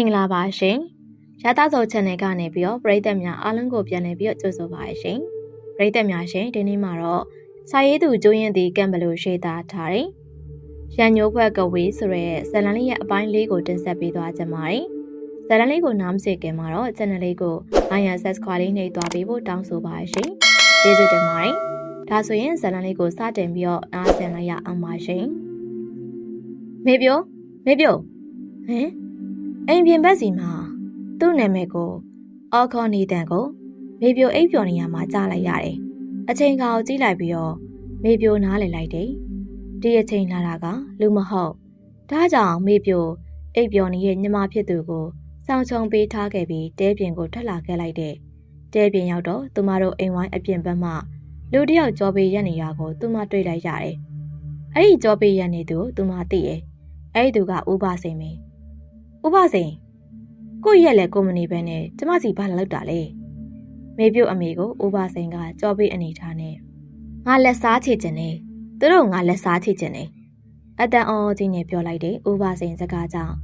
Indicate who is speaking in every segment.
Speaker 1: င်္ဂလာပါရှင်။ရသဇော channel ကနေပြီးတော့ပရိသတ်များအားလုံးကိုပြန်လည်ပြီးတော့ကြိုဆိုပါရရှင်။ပရိသတ်များရှင်ဒီနေ့မှာတော့စာရေးသူကျိုးရင်ဒီကံဘလို့ရှေ့သားထားတယ်။ရန်ညိုးခွက်ကဝေးဆိုရဲဇလန်လေးရဲ့အပိုင်းလေးကိုတင်ဆက်ပေးသွားကြပါမယ်။ဇလန်လေးကိုနားမစေခင်မှာတော့ channel လေးကို iron subscribe လေးနှိပ်သွားပေးဖို့တောင်းဆိုပါရရှင်။ကျေးဇူးတင်ပါတယ်။ဒါဆိုရင်ဇလန်လေးကိုစတင်ပြီးတော့နားဆင်လိုက်ရအောင်ပါရှင်။မေပြိုမေပြိုဟမ် အိမ်ပြင်ဘက်စီမှာသူ့နာမည်ကိုအော်ခေါ်နေတန်ကိုမေပြိုအိပ်ပျော်နေရမှာကြားလိုက်ရတယ်။အချိန်ကောင်ကြည့်လိုက်ပြီးတော့မေပြိုနားလည်လိုက်တယ်။ဒီအချိန်လာတာကလူမဟုတ်။ဒါကြောင့်မေပြိုအိပ်ပျော်နေတဲ့ညီမဖြစ်သူကိုစောင်းချုံပေးထားခဲ့ပြီးတဲပြင်ကိုထွက်လာခဲ့လိုက်တဲ့တဲပြင်ရောက်တော့သူမတို့အိမ်ဝိုင်းအပြင်ဘက်မှလူတယောက်ကြောပေးရက်နေရကိုသူမတွေ့လိုက်ရတယ်။အဲ့ဒီကြောပေးရက်နေသူသူမသိရဲ့။အဲ့ဒီသူကဥပစိန်မင်း ဥပစိန်ကိုယ့်ရက်လဲကိုမနေပဲနဲ့ကျမစီဘာလာလောက်တာလဲမေပြုတ်အမေကိုဥပစိန်ကကြောပေးအနေထားနဲ့ငါလက်စားချေခြင်းနဲ့သူတို့ငါလက်စားချေခြင်းနဲ့အတန်အော်ကြီးနဲ့ပြောလိုက်တဲ့ဥပစိန်စကားကြောင့်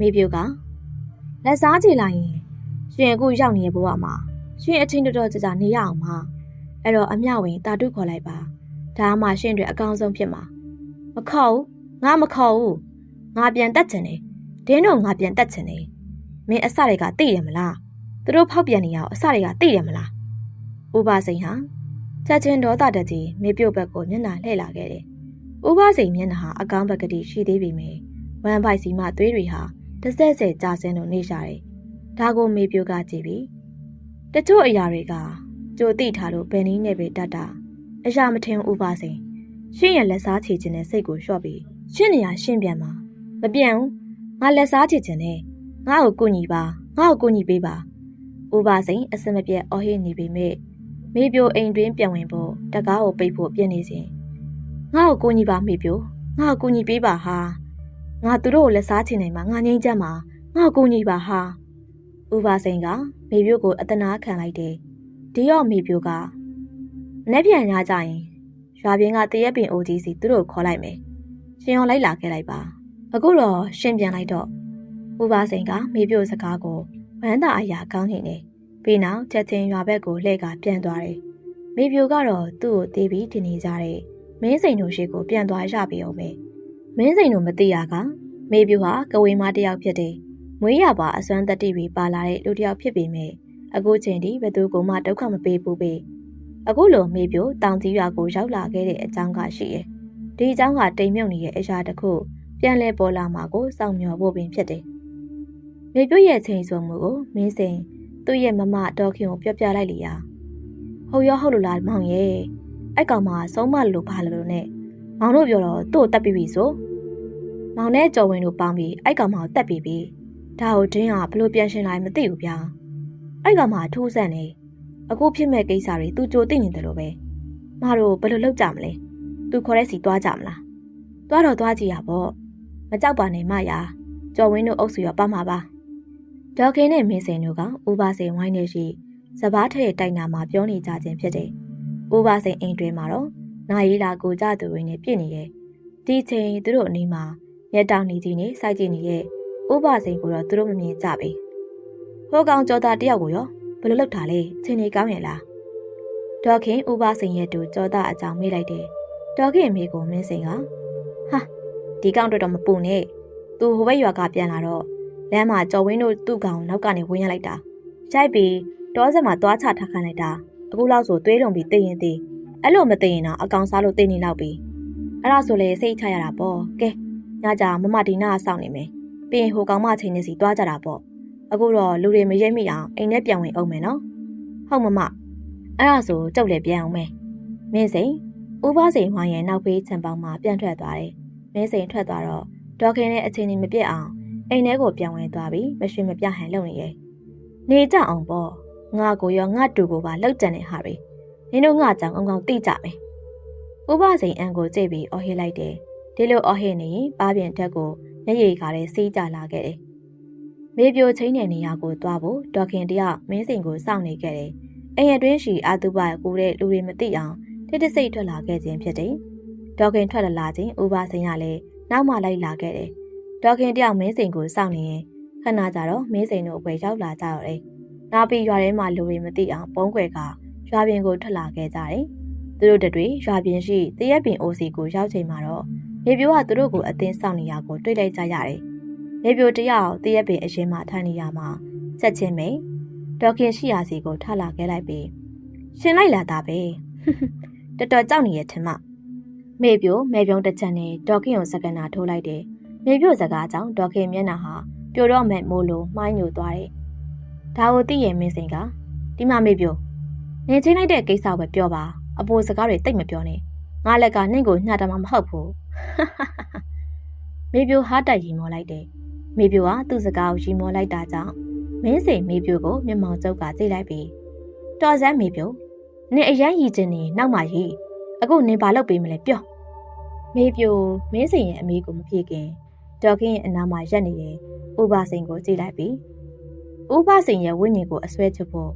Speaker 1: မေပြုတ်ကလက်စားချေလိုက်ရင်ရှင်အခုရောက်နေတဲ့ဘဝမှာရှင်အချင်းတော်တော်ကြာကြာနေရအောင်ပါအဲ့တော့အမျှဝင်တာတုခေါ်လိုက်ပါဒါမှရှင်တွေအကောင်းဆုံးဖြစ်မှာမခေါ်ဘူးငါမခေါ်ဘူးငါပြန်တက်ချင်တယ် ဒင်းတို့ငါပြန်တက်ချင်တယ်မင်းအစတွေကသိတယ်မလားသူတို့ဖောက်ပြန်နေရအောင်အစတွေကသိတယ်မလားဥပစိန်ဟာချက်ချင်းဒေါသတကြီးမေပြုတ်ဘက်ကိုမျက်နှာလှည့်လာခဲ့တယ်ဥပစိန်မျက်နှာဟာအကောင်းဘက်ကတိရှိသေးပေမယ့်ဝမ်ပိုက်စီမသွေးတွေဟာတစ်ဆက်ဆက်ကြာစင်းလို့နေရှာတယ်ဒါကိုမေပြုတ်ကကြည့်ပြီးတချို့အရာတွေကကြိုသိထားလို့ဘယ်နည်းနဲ့ပဲတတ်တာအရာမထင်ဥပစိန်ရှင့်ရဲ့လက်စားချေခြင်းနဲ့စိတ်ကိုလျှော့ပြီးရှင့်နေရရှင့်ပြန်မှာမပြန်ဘူး ငါလက်စားချေခြင်းနဲ့ငါ့ကိုကူညီပါငါ့ကိုကူညီပေးပါဥပါစိန်အစမပြတ်အော်ဟစ်နေပေမဲ့မေပြိုအိမ်တွင်းပြန်ဝင်ဖို့တကားကိုပိတ်ဖို့ပြည့်နေစဉ်ငါ့ကိုကူညီပါမေပြိုငါ့ကိုကူညီပေးပါဟာငါသူတို့ကိုလက်စားချင်နိုင်မှာငါငိမ့်ချက်မှာငါ့ကိုကူညီပါဟာဥပါစိန်ကမေပြိုကိုအတနာခံလိုက်တယ်ဒီတော့မေပြိုကမနေ့ပြန်ညကြရင်ရွာပြင်းကတရက်ပင်အိုကြီးစီသူတို့ခေါ်လိုက်မယ်ရှင်ရောလိုက်လာခဲ့လိုက်ပါ အခုတော့ရှင်ပြန်လိုက်တော့ဥပါစိန်ကမေပြိုစကားကိုဝမ်းသာအရာကောင်းနေတယ်ပြီးနောက်ချက်ချင်းရွာဘက်ကိုလှည့်ကပြန်သွားတယ်မေပြိုကတော့သူ့ကိုတေးပြီးတင်နေကြတဲ့မင်းစိန်တို့ရှိကိုပြန်သွားရပြီအောင်ပဲမင်းစိန်တို့မသိရကမေပြိုဟာကဝေးမတယောက်ဖြစ်တယ်မွေးရပါအစွမ်းတတိပြီးပါလာတဲ့လူတယောက်ဖြစ်ပေမဲ့အခုချိန်ထိဘယ်သူကမှဒုက္ခမပေးဘူးပဲအခုလိုမေပြိုတောင်ကြီးရွာကိုရောက်လာခဲ့တဲ့အကြောင်းကရှိရဲ့ဒီအကြောင်းကတိမ်မြုပ်နေတဲ့အရာတစ်ခု ပြန်လဲပေါ်လာမှာကိုစောင့်မျှော်ဖို့ပင်ဖြစ်တယ်။မေပြွရဲ့ချိန်ဆိုမှုကိုမင်းစိန်သူ့ရဲ့မမဒေါခင်ကိုပြောပြလိုက်လီယာ။ဟုတ်ရောဟုတ်လို့လားမောင်ရဲ့။အဲ့ကောင်မဆုံးမလို့ဘာလို့နဲ့မောင်တို့ပြောတော့သူ့ကိုတတ်ပြီးပြီဆို။မောင်နဲ့ကျော်ဝင်တို့ပေါင်းပြီးအဲ့ကောင်မကိုတတ်ပြီးပြီ။ဒါကိုဒင်းကဘလို့ပြန်ရှင်းလာမသိဘူးဗျာ။အဲ့ကောင်မထူးဆန်းနေ။အခုဖြစ်မဲ့ကိစ္စတွေသူကြိုသိနေတယ်လို့ပဲ။မတို့ဘယ်လိုလုပ်ကြမလဲ။သူခေါ်တဲ့စီသွားကြမလား။သွားတော့သွားကြည့်ရပေါ့။ မကြောက်ပါနဲ့မရကျော်ဝင်းတို့အုပ်စုရောပါမှာပါဒေါခင်နဲ့မင်းစင်တို့ကဥပါစိန်ဝိုင်းနေရှိစပားထတဲ့တိုင်နာမှာပြောနေကြခြင်းဖြစ်တယ်ဥပါစိန်အိမ်တွင်မှာတော့နာရီလာကိုကြသူတွေနဲ့ပြည့်နေရဲ့ဒီချိန်သူတို့အနီးမှာရက်တောင်နေကြီးနဲ့စိုက်ကြည့်နေတဲ့ဥပါစိန်ကိုတော့သူတို့မမြင်ကြပေဟိုကောင်ကြောသားတယောက်ကိုရောဘယ်လိုလုပ်တာလဲချင်းနေကောင်းရဲ့လားဒေါခင်ဥပါစိန်ရဲ့တူကြောသားအကြောင်းမေးလိုက်တယ်ဒေါခင်အမေကိုမင်းစိန်ကဟာ ဒီကောင်တော့မပူနဲ့သူဟိုဘက်ရွာကပြန်လာတော့လမ်းမှာကျော်ဝင်းတို့သူ့ကောင်နောက်ကနေဝင်ရလိုက်တာရိုက်ပြီးတောစက်မှာသွားချထားခိုင်းလိုက်တာအခုလောက်ဆိုသွေးတုံပြီးသိရင်သိအဲ့လိုမသိရင်တော့အကောင်စားလို့သိနေလောက်ပြီအဲ့ဒါဆိုလေစိတ်ချရတာပေါ့ကဲညကြမမဒီနာစောင့်နေမယ်ပြီးရင်ဟိုကောင်မချိန်နေစီသွားကြတာပေါ့အခုတော့လူတွေမရဲမိအောင်အိမ်ထဲပြန်ဝင်အောင်မယ်နော်ဟုတ်မမအဲ့ဒါဆိုကြောက်လေပြန်အောင်မယ်မင်းစိန်ဥပစိန်ဝိုင်းရဲ့နောက်ဖေးချံပေါင်းမှာပြန်ထွက်သွားတယ် မဲစိန်ထွက်သွားတော့ဒေါခင်နဲ့အချင်းကြီးမပြတ်အောင်အိမ်ထဲကိုပြန်ဝင်သွားပြီးမရွှေမပြဟန်လုပ်နေရဲ့နေကြအောင်ပေါ့ငါကိုရောငါတူကိုပါလောက်ကြံနေဟာတွေနင်တို့ငါကြောင်အောင်အောင်တိကြမယ်ဥပစိန်အန်ကိုကြိတ်ပြီးအော်ဟစ်လိုက်တယ်ဒီလိုအော်ဟစ်နေရင်ပါပြန်တက်ကိုမျက်ရည်ကားတဲ့စီးကြလာခဲ့တယ်မေပြိုချင်းတဲ့နေရာကိုတွားဖို့ဒေါခင်တယောက်မင်းစိန်ကိုစောင့်နေခဲ့တယ်အိမ်ရတွင်းရှိအာတုပကိုတဲ့လူတွေမသိအောင်တစ်တစိတ်ထွက်လာခဲ့ခြင်းဖြစ်တယ် ဒေါခင်ထွက်လာလာချင်းဥပါစိန်ကလည်းနောက်မှလိုက်လာခဲ့တယ်။ဒေါခင်တယောက်မင်းစိန်ကိုစောင့်နေရင်ခဏကြာတော့မင်းစိန်တို့အပွဲရောက်လာကြတော့တယ်။နောက်ပြီးရွာထဲမှာလူတွေမသိအောင်ပုံးကွယ်ကရွာပြင်ကိုထွက်လာခဲ့ကြတယ်။သူတို့တွေရွာပြင်ရှိတရက်ပင်အိုစီကိုရောက်ချိန်မှာတော့နေပြိုးကသူတို့ကိုအသင်းဆောင်နေရကိုတွေ့လိုက်ကြရတယ်။နေပြိုးတယောက်တရက်ပင်အရင်မှထိုင်နေရမှာချက်ချင်းပဲဒေါခင်ရှိရာစီကိုထလာခဲ့လိုက်ပြီးရှင်လိုက်လာတာပဲတော်တော်ကြောက်နေရထင်မ မေပြိုမေပြုံးတစ်ချက်နဲ့ဒေါခင်ကိုစကနာထိုးလိုက်တယ်မေပြိုစကားကြောင့်ဒေါခင်မျက်နှာဟာပြိုတော့မဲ့မိုးလိုမှိုင်းညိုသွားတယ်ဒါကိုသိရင်မင်းစိန်ကဒီမှာမေပြိုနေချင်းလိုက်တဲ့ကိစ္စပဲပြောပါအပေါ်စကားတွေတိတ်မပြောနဲ့ငါလက်ကနှင့်ကိုညှတာမှမဟုတ်ဘူးမေပြိုဟားတိုက်ရီမောလိုက်တယ်မေပြိုကသူ့စကားကိုရီမောလိုက်တာကြောင့်မင်းစိန်မေပြိုကိုမျက်မှောင်ကျုပ်ကကြည့်လိုက်ပြီးတော်စမ်းမေပြိုနင်အရန်ရည်ချင်းနေနောက်မှရီ အခုနင်ဘာလုပ်ပေးမလဲပြောမေပြိုမင်းစိန်ရဲ့အမေကိုမဖြေခင်ဒေါ်ခင်ရဲ့အနားမှာရက်နေတဲ့ဥပစိန်ကိုကြည့်လိုက်ပြီးဥပစိန်ရဲ့ဝိညာဉ်ကိုအစွဲချဖို့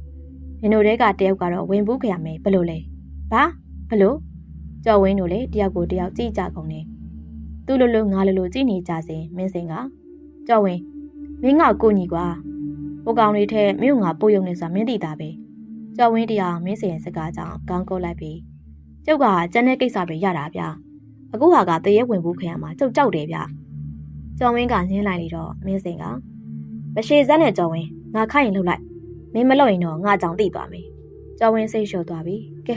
Speaker 1: မင်းတို့တဲကတယောက်ကတော့ဝင်ဘူးခရမယ်ဘလို့လဲဘာဘလို့ကျော်ဝင်းတို့လည်းတယောက်ကိုတယောက်ကြည့်ကြကုန်တယ်သူ့လိုလိုငါလိုလိုကြည့်နေကြစဉ်မင်းစိန်ကကျော်ဝင်းမင်းကကိုညီကွာဟိုကောင်တွေထဲမင်းကငါပို့ယုံနေဆိုတာမင်းသိတာပဲကျော်ဝင်းတရားမင်းစိန်ရဲ့စကားကြောင့်ကောင်းကုတ်လိုက်ပြီး ကျုပ်ကကျန်တဲ့ကိစ္စပဲရတာဗျအခုဟာကတရေဝင်ဘူးခရမှာကျုပ်ကြောက်တယ်ဗျကျော်ဝင်းကညင်းလိုက်တော့မင်းစိန်ကမရှိစက်နဲ့ကျော်ဝင်းငါခိုက်ရင်လှုပ်လိုက်မင်းမလှုပ်ရင်တော့ငါကြောင်တိသွားမယ်ကျော်ဝင်းစိတ်လျှော့သွားပြီကဲ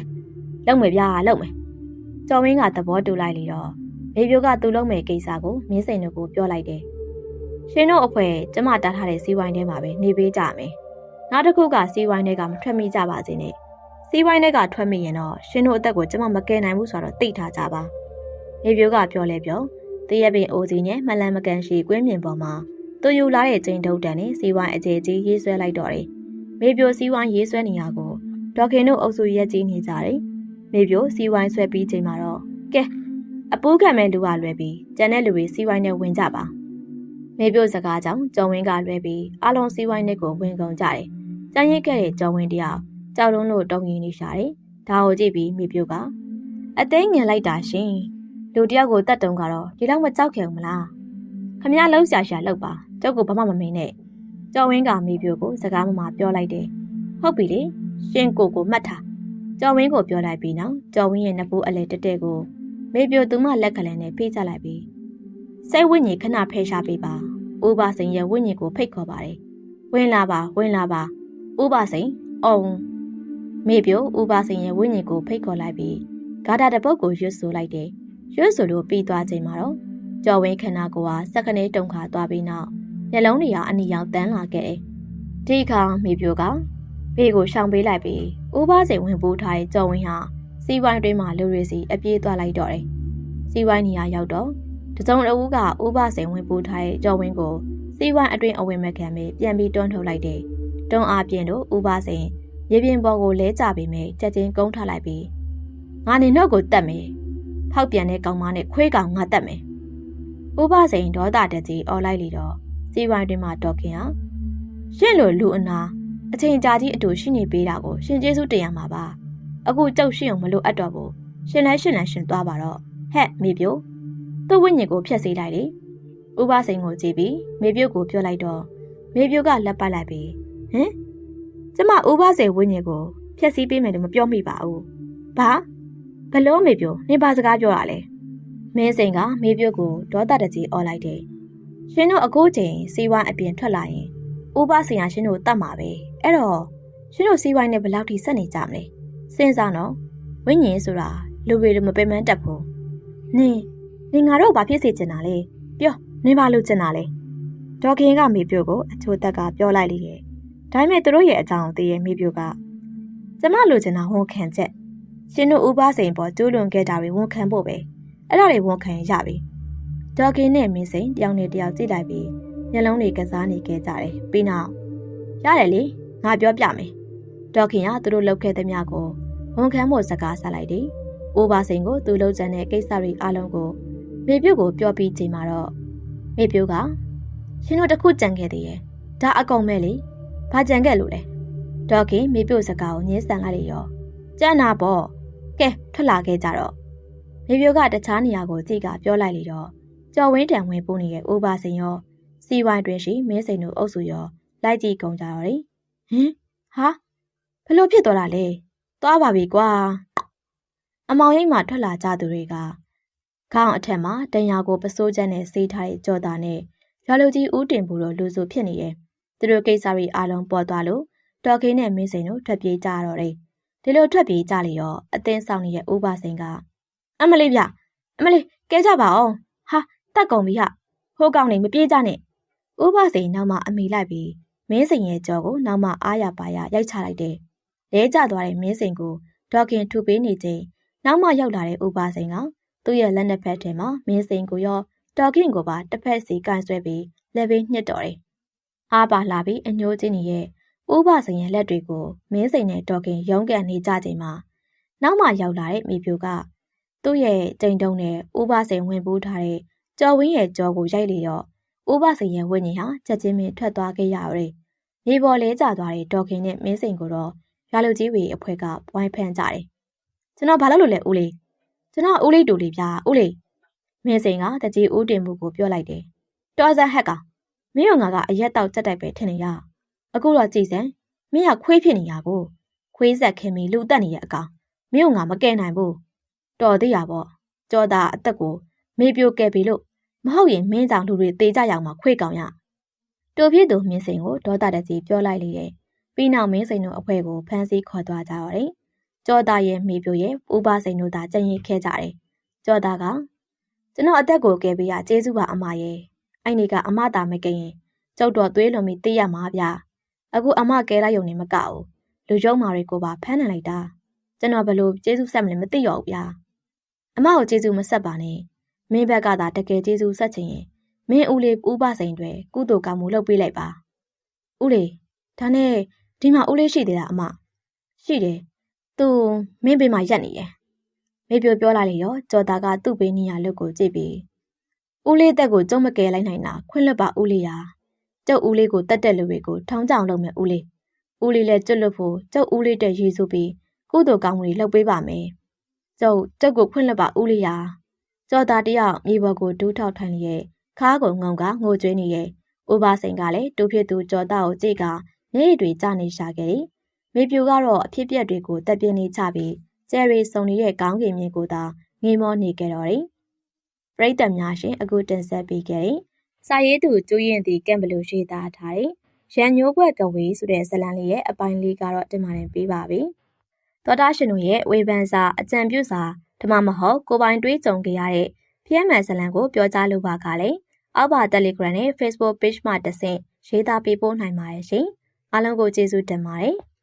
Speaker 1: လှုပ်မယ်ဗျာလှုပ်မယ်ကျော်ဝင်းကသဘောတူလိုက်လေတော့မေပြိုကသူ့လုံးမယ်ကိစ္စကိုမင်းစိန်တို့ကိုပြောလိုက်တယ်ရှင်တို့အဖွဲကျမတားထားတဲ့စီးဝိုင်းထဲမှာပဲနေပေးကြမယ်နောက်တစ်ခုကစီးဝိုင်းထဲကမထွက်မိကြပါစေနဲ့ စီးဝိုင်းထဲကထွက်မိရင်တော့ရှင်တို့အသက်ကိုကျမမကယ်နိုင်ဘူးဆိုတော့သိထားကြပါမေပြိုကပြောလဲပြောတရက်ပင်အိုစီနဲ့မလန်မကန်ရှိကွင်းမြင်ပေါ်မှာသူယူလာတဲ့ကျင်းထုတ်တန်နဲ့စီဝိုင်းအကျယ်ကြီးရေးဆွဲလိုက်တော့တယ်။မေပြိုစီဝိုင်းရေးဆွဲနေရကိုဒေါခင်တို့အုပ်စုရက်ကြီးနေကြတယ်။မေပြိုစီဝိုင်းဆွဲပြီးချိန်မှာတော့ကဲအပိုးခံမဲ့လူကလွယ်ပြီးကျန်တဲ့လူတွေစီဝိုင်းနဲ့ဝင်ကြပါ။မေပြိုစကားကြောင့်ကျော်ဝင်းကလွယ်ပြီးအလုံးစီဝိုင်းနဲ့ကိုဝင်ကုန်ကြတယ်။ကျန်ရစ်ခဲ့တဲ့ကျော်ဝင်းတယောက် ကြောက်လုံးလို့တုံငင်းနေရှာတယ်။ဒါကိုကြည့်ပြီးမေပြိုကအသိငင်လိုက်တာရှင်။လူတယောက်ကိုတတ်တုံကတော့ဒီလောက်မကြောက်ခဲ့ဘူးမလားခမရလုံးရှာရှာလောက်ပါကျုပ်ကိုဘာမှမမင်းနဲ့ကျော်ဝင်းကမိပြိုကိုစကားမမပြောလိုက်တယ်ဟုတ်ပြီလေရှင်ကိုကိုမှတ်ထားကျော်ဝင်းကိုပြောလိုက်ပြီးနောက်ကျော်ဝင်းရဲ့နဖူးအလဲတက်တဲ့ကိုမေပြိုသူမလက်ကလေးနဲ့ဖိချလိုက်ပြီးစိတ်ဝိညာဉ်ခဏဖယ်ရှားပေးပါဥပစိန်ရဲ့ဝိညာဉ်ကိုဖိတ်ခေါ်ပါတယ်ဝင်လာပါဝင်လာပါဥပစိန်အောင် မေပြိုဥပစိန်ရဲ့ဝိညာဉ်ကိုဖိတ်ခေါ်လိုက်ပြီးဂါတာတပုတ်ကိုရွတ်ဆိုလိုက်တယ်ရွတ်ဆိုလို့ပြီးသွားချိန်မှာတော့ကြော်ဝင်းခန္ဓာကိုယ်ဟာစက္ကနေတုန်ခါသွားပြီးနောက်မျက်လုံးတွေကအနီရောင်တန်းလာခဲ့တယ်။ဒီအခါမိပြိုကဘေးကိုရှောင်ပေးလိုက်ပြီးဥပစိန်ဝင်ပိုးထားတဲ့ကြော်ဝင်းဟာစီးဝိုင်းတွင်းမှာလူတွေစီအပြေးသွားလိုက်တော့တယ်။စီးဝိုင်းနေရာရောက်တော့တစုံအဦးကဥပစိန်ဝင်ပိုးထားတဲ့ကြော်ဝင်းကိုစီးဝိုင်းအတွင်းအဝင်မခံပြီးပြန်ပြီးတွန်းထုတ်လိုက်တယ်။တွန်းအားပြင်တော့ဥပစိန် ရေပြင်ပေါ်ကိုလဲကျပြီးမြချက်ချင်းကုန်းထလိုက်ပြီးငါနေတော့ကိုတတ်မယ်ဖောက်ပြန်တဲ့ကောင်မနဲ့ခွေးကောင်ငါတက်မယ်။ဥပစိန်ဒေါသတကြီးအော်လိုက်လေတော့စီဝိုင်းတွင်မှတော်ခင်ဟာရှင့်လိုလူအနာအချိန်ကြာကြီးအတူရှိနေပေးတာကိုရှင်ကျေးဇူးတင်ရမှာပါ။အခုကြောက်ရှင့်အောင်မလို့အပ်တော့ဘူး။ရှင်လဲရှင်လဲရှင်သွားပါတော့။ဟဲ့မေပြိုသူ့ဝိညာဉ်ကိုဖျက်ဆီးလိုက်လေ။ဥပစိန်ကိုကြည့်ပြီးမေပြိုကိုပြောလိုက်တော့မေပြိုကလက်ပတ်လိုက်ပြီးဟင် ကျမဥပစိန်ဝိညာဉ်ကိုဖျက်ဆီးပေးမယ်လို့မပြောမိပါဘူး။ဘာဘလို့မေပြိုနင်ပါစကားပြောရလဲမင်းစိန်ကမေပြိုကိုဒေါသတကြီးអော်လိုက်တယ်ရှင်တို့အခုချိန်စီးဝိုင်းအပြင်ထွက်လာရင်ဥပဆင်ရရှင်တို့တတ်မှာပဲအဲ့တော့ရှင်တို့စီးဝိုင်းနဲ့ဘယ်လောက်ထိဆက်နေကြမလဲစဉ်းစားနော်ဝိညာဉ်ဆိုတာလူတွေလိုမပင်ပန်းတတ်ဘူးနင်နင်ငါတို့ဘာဖြစ်စေချင်တာလဲပြောနင်ဘာလုပ်ချင်တာလဲဒေါခင်ကမေပြိုကိုအချိုတက်ကပြောလိုက်လေတယ် ဒါပေမဲ့သူတို့ရဲ့အကြောင်းသိရဲ့မေပြိုကကျမလိုချင်တာဝန်ခံချက်ရှင်တို့ဥပစိန်ပေါ်ကျိုးလွန်ခဲ့တာတွေဝန်ခံဖို့ပဲအဲ့ဒါတွေဝန်ခံရပြီဒေါကင်းနဲ့မင်းစိန်တယောက်နဲ့တယောက်ကြည့်လိုက်ပြီးမျက်လုံးတွေကစားနေခဲ့ကြတယ်ပြီးနောက်ရတယ်လေငါပြောပြမယ်ဒေါခင်ကသူတို့လုပ်ခဲ့တဲ့မြကိုဝန်ခံဖို့စကားဆက်လိုက်တယ်ဥပစိန်ကိုသူလှုပ်ကြတဲ့ကိစ္စတွေအလုံးကိုမေပြုတ်ကိုပြောပြီးချိန်မှာတော့မေပြုတ်ကရှင်တို့တခုကြံခဲ့သေးရဲ့ဒါအကောင်မဲ့လေ ဘာကြံခဲ့လို့လဲဒေါခင်မေပြုတ်စကားကိုညှင်းဆန်လိုက်လေရောကြံ့နာပေါ့ကဲထွက်လာခဲ့ကြတော့မေပြိုကတခြားနေရာကိုကြည့်ကပြောလိုက်လေတော့ကြော်ဝင်းတံဝင်ပိုးနေတဲ့အိုဘာစင်ရောစီဝိုင်းတွင်ရှိမင်းစိန်တို့အုပ်စုရောလိုက်ကြည့်ကုန်ကြတော့တယ်ဟင်ဟာဘလို့ဖြစ်သွားတာလဲသွားပါပြီကွာအမောင်ရိပ်မှထွက်လာကြသူတွေကခေါင်းအထက်မှာတန်ရာကိုပစိုးချက်နဲ့စေးထားတဲ့ကြော်သားနဲ့ရွာလူကြီးဦးတင်ဘူးတို့လူစုဖြစ်နေရဲ့ သူတို့ကိစ္စတွေအားလုံးပေါ်သွားလို့တော်ခင်းနဲ့မင်းစိန်တို့ထွက်ပြေးကြတော့တယ်ဒီလိုထွက်ပြေးကြလေရောအသင်းဆောင်နေတဲ့ဥပစိန်ကအမလေးဗျအမလေးကဲကြပါအောင်ဟာတက်ကုန်ပြီဟဟိုကောင်နေမပြေးကြနဲ့ဥပစိန်နောက်မှအမိလိုက်ပြီးမင်းစိန်ရဲ့ကြောကိုနောက်မှအားရပါရရိုက်ချလိုက်တယ်လဲကျသွားတဲ့မင်းစိန်ကိုဒေါခင်ထူပေးနေချိန်နောက်မှရောက်လာတဲ့ဥပစိန်ကသူ့ရဲ့လက်နှစ်ဖက်ထဲမှာမင်းစိန်ကိုရောဒေါခင်ကိုပါတစ်ဖက်စီကန်ဆွဲပြီးလက်ပေးညှစ်တော်တယ် အားပါလာပြီးအညိုးချင်းကြီးရဲ့ဥပစိန်ရဲ့လက်တွေကိုမင်းစိန်နဲ့ဒေါခင်ရုံးကန်နေကြချိန်မှာနောက်မှရောက်လာတဲ့မိဖြူကသူ့ရဲ့ကြိမ်တုံးနဲ့ဥပစိန်ဝင်ပူးထားတဲ့ကြော်ဝင်းရဲ့ကြောကိုရိုက်လေတော့ဥပစိန်ရဲ့ဝိညာဉ်ဟာချက်ချင်းပင်ထွက်သွားခဲ့ရပါတယ်။မြေပေါ်လဲကျသွားတဲ့ဒေါခင်နဲ့မင်းစိန်ကိုတော့ရွာလူကြီးဝေအဖွဲ့ကဝိုင်းဖန်ကြတယ်။ကျွန်တော်ဘာလုပ်လို့လဲဦးလေး။ကျွန်တော်ဦးလေးတူလေးဗျာဦးလေး။မင်းစိန်ကတကြီးဦးတင်မှုကိုပြောလိုက်တယ်။တော်စံဟက်က မင်းတို့ငါကအရက်တောက်ကြက်တိုက်ပဲထင်နေရ။အခုတော့ကြည်စံမင်းကခွေးဖြစ်နေရကိုခွေးဆက်ခင်ပြီးလူတက်နေတဲ့အကောင်မင်းတို့ငါမကဲနိုင်ဘူး။တော်သေးရပေါ့။ကြောသားအသက်ကိုမေပြိုကဲပြီလို့မဟုတ်ရင်မင်းကြောင့်လူတွေတေကြရောက်မှာခွေကောင်ရတူဖြစ်သူမင်းစိန်ကိုဒေါသတကြီးပြောလိုက်လေတယ်ပြီးနောက်မင်းစိန်တို့အဖွဲကိုဖမ်းဆီးခေါ်သွားကြရတယ်ကြောသားရဲ့မိပြိုရဲ့ဥပစိန်တို့သာကြင်ရင်ခဲကြတယ်ကြောသားကကျွန်တော်အသက်ကိုကယ်ပေးရကျေးဇူးပါအမရဲ့ အဲ့ဒီကအမသာမကရင်ကျုပ်တော့သွေးလွန်ပြီးသိရမှာဗျအခုအမကဲလိုက်ုံနေမကဘူးလူကျုံမာတွေကိုပါဖမ်းနေလိုက်တာကျွန်တော်ဘလို့ကျေးဇူးဆက်မလဲမသိရောဘူးဗျာအမကိုကျေးဇူးမဆက်ပါနဲ့မင်းဘက်ကသာတကယ်ကျေးဇူးဆက်ချင်ရင်မင်းဦးလေးဥပစိန်တွေကုသိုလ်ကောင်းမှုလုပ်ပေးလိုက်ပါဦးလေးဒါနဲ့ဒီမှာဦးလေးရှိသေးလားအမရှိတယ်သူမင်းဘေးမှာရက်နေတယ်မေပြိုပြောလာလေရောကြော်သားကသူ့ဘေးနီးရလွတ်ကိုကြည့်ပြီး ဦးလေးတက်ကိုကျုံမကယ်လိုက်နိုင်တာခွင့်လွတ်ပါဦးလေးရာကျုပ်ဦးလေးကိုတက်တက်လူတွေကိုထောင်းကြောင်လုပ်မယ်ဦးလေးဦးလေးလည်းကျွတ်လွတ်ဖို့ကျုပ်ဦးလေးတက်ရေးဆိုပြီးကုသိုလ်ကောင်းမှုတွေလုပ်ပေးပါမယ်ကျုပ်ကျုပ်ကိုခွင့်လွတ်ပါဦးလေးရာကြော်သားတယောက်မြေပေါ်ကိုဒူးထောက်ထိုင်လျက်ခါးကုံငုံကငိုကြွေးနေရဲ့ဥပါစိန်ကလည်းတူဖြစ်သူကြော်သားကိုကြည့်ကမျက်ရည်တွေကျနေရှာခဲ့တယ်။မေပြူကတော့အဖြစ်ပြက်တွေကိုတက်ပြင်းနေချပြီးကျယ်ရီစုံရဲ့ကောင်းကင်မြင်ကိုသာငေးမောနေကြတော့တယ်။ ပရိသတ်များရှင်အခုတင်ဆက်ပေးခဲ့တဲ့စာရေးသူကျူးရင်တီကံဘလူရှိသားထားတဲ့ရန်ညိုးဘွက်ကဝေးဆိုတဲ့ဇလံလေးရဲ့အပိုင်းလေးကတော့တင်ပါတယ်ပေးပါပြီ။သောတာရှင်တို့ရဲ့ဝေဖန်စာအကြံပြုစာဓမ္မမဟုတ်ကိုပိုင်တွေးကြုံကြရတဲ့ဖျက်မှန်ဇလံကိုပြောကြားလိုပါကလည်းအောက်ပါ Telegram နဲ့ Facebook Page မှာတဆင့်ရေးသားပေးပို့နိုင်ပါတယ်ရှင်။အားလုံးကိုကျေးဇူးတင်ပါတယ်။